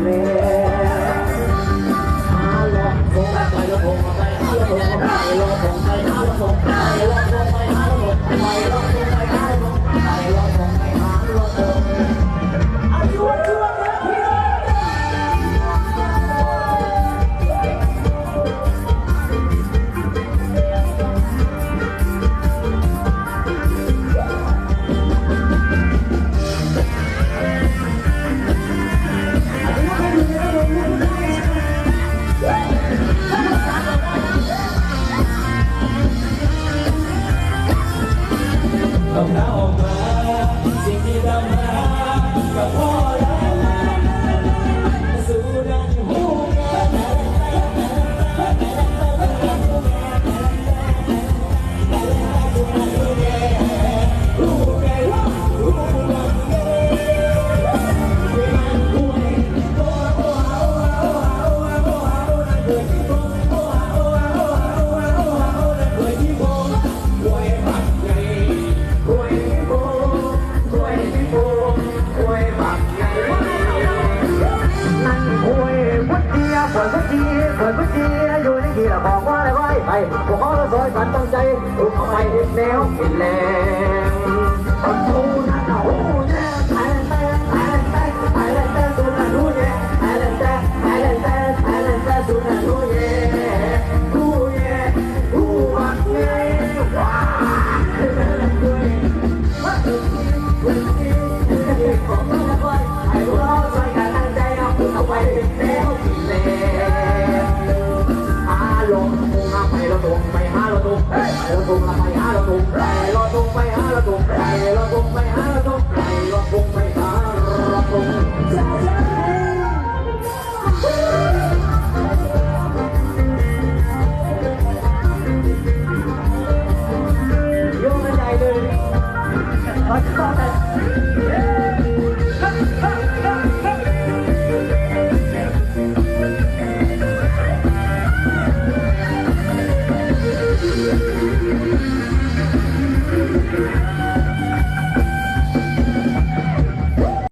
minute. ้องเท้าออกมา นกุชีอยู่ในที่ละบอกว่าได้ไว้ไปพวกเขาซอยสันตั้งใจถูกเขาไปแนวกินแรงต้นทูนะเอาเนี่ยไปไปไปไปไปไปสุนันรู้เนี่ยไปไปไปไปไปสุนันรู้เนี่ยรู้เนี่ยรู้ว่เนี่ยว้า ไปหาเราตรงไปเราตรงไปหาเราตรงไปเราตรงไป